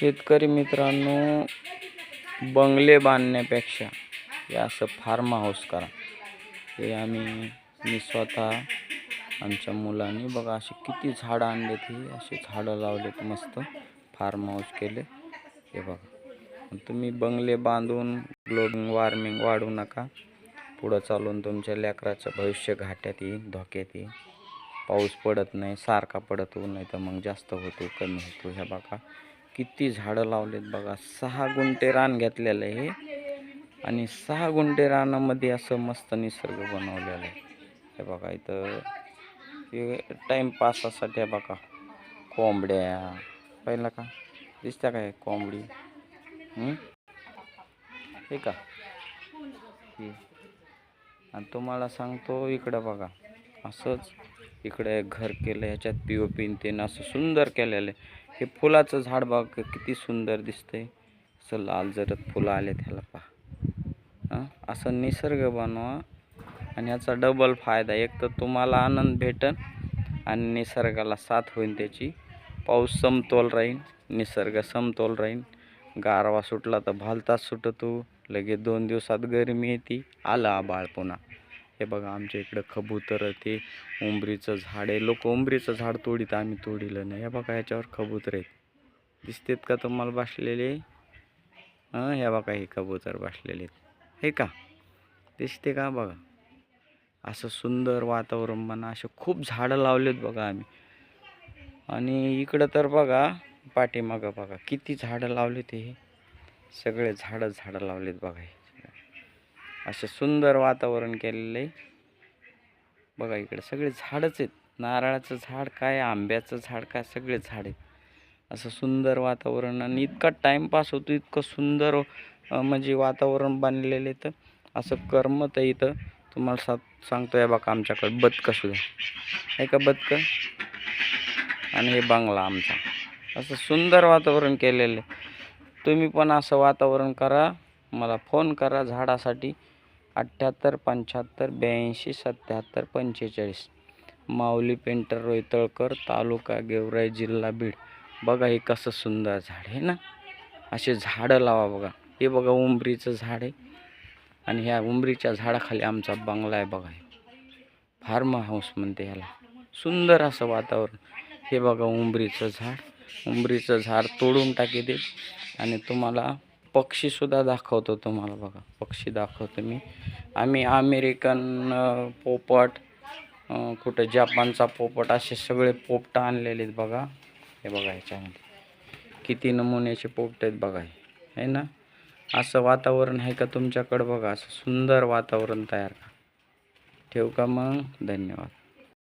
शेतकरी मित्रांनो बंगले बांधण्यापेक्षा हे असं फार्म हाऊस करा. हे आम्ही मी स्वतः आमच्या मुलांनी बघा असे किती झाडं आणलेत हे असे झाडं लावलेत मस्त फार्म हाऊस केले. हे बघा. तुम्ही बंगले बांधून ग्लोबल वॉर्मिंग वाढू नका. पुढं चालून तुमच्या लेकराचं भविष्य घाट्यात येईल धोक्यात येईल. पाऊस पडत नाही सारखा पडत नाही तर मग जास्त होतो कमी होतो. ह्या बघा. किती झाडं लावलेत बघा. सहा गुंठे रान घेतलेलं आहे हे. आणि सहा गुंठे रानामध्ये असं मस्त निसर्ग बनवलेला आहे. हे बघा इथं. हे टाईमपासासाठी आहे बघा. कोंबड्या. पहिला का? दिसत्या काय कोंबडी? हे का? आणि तुम्हाला सांगतो इकडं बघा. असंच इकडे घर केलं ह्याच्यात पी ओ पीन ते असं सुंदर केलेलं आहे. हे फुलाचं झाड बघ किती सुंदर दिसतंय. असं लाल जरत फुलं आले त्याला पहा. असं निसर्ग बनवा आणि याचा डबल फायदा एक तर तुम्हाला आनंद भेटन आणि निसर्गाला साथ होईल त्याची. पाऊस समतोल राहील निसर्ग समतोल राहील गारवा सुटला तर भालताच सुटतो. लगेच दोन दिवसात गरमी येते. आलं आबाळ पुन्हा. हे बघा आमच्या इकडं कबूतर ते उंबरीचं झाड आहे. लोक उंबरीचं झाड तोडीत आम्ही तोडीलं नाही. हे बघा ह्याच्यावर कबूतर आहेत. दिसतेत का तुम्हाला बसलेले? हां हे बघा हे कबूतर बसलेले आहेत. हे का? दिसते का बघा? असं सुंदर वातावरण म्हणा असे खूप झाडं लावलेत बघा आम्ही. आणि इकडं तर बघा पाठीमागं बघा किती झाडं लावलेत हे. सगळे झाडं झाडं लावलेत बघा हे. असं सुंदर वातावरण केलेलं आहे. बघा इकडे सगळे झाडच आहेत. नारळाचं झाड काय आंब्याचं झाड काय सगळे झाड आहेत. असं सुंदर वातावरण आणि इतका टाईमपास होतो इतकं सुंदर म्हणजे वातावरण बांधलेलं आहे तर असं करमत आहे इथं. तुम्हाला सा आहे बघा आमच्याकडे बदकं सुद्धा. आहे का बदकं? आणि हे बंगला आमचा. असं सुंदर वातावरण केलेलं आहे. तुम्ही पण असं वातावरण करा. मला फोन करा झाडासाठी. अठ्ठ्याहत्तर पंच्याहत्तर ब्याऐंशी सत्याहत्तर पंचेचाळीस. माऊली पेंटर रोहितळकर तालुका गेवराई जिल्हा बीड. बघा हे कसं सुंदर झाड आहे ना? असे झाडं लावा बघा. हे बघा उंबरीचं झाड आहे. आणि ह्या उंबरीच्या झाडाखाली आमचा बंगला आहे बघा फार्म हाऊस म्हणते ह्याला सुंदर असं वातावरण. हे बघा उंबरीचं झाड. उंबरीचं झाड तोडून टाकी दे. आणि तुम्हाला पक्षीसुद्धा दाखवतो तुम्हाला बघा. पक्षी दाखवतो मी. आम्ही अमेरिकन पोपट कुठं जपानचा पोपट असे सगळे पोपट आणलेले आहेत बघा. हे बघा ह्याच्यामध्ये किती नमुन्याचे पोपट आहेत बघा हे. आहे ना? असं वातावरण आहे का तुमच्याकडं बघा. असं सुंदर वातावरण तयार करा. ठेवू का मग? धन्यवाद.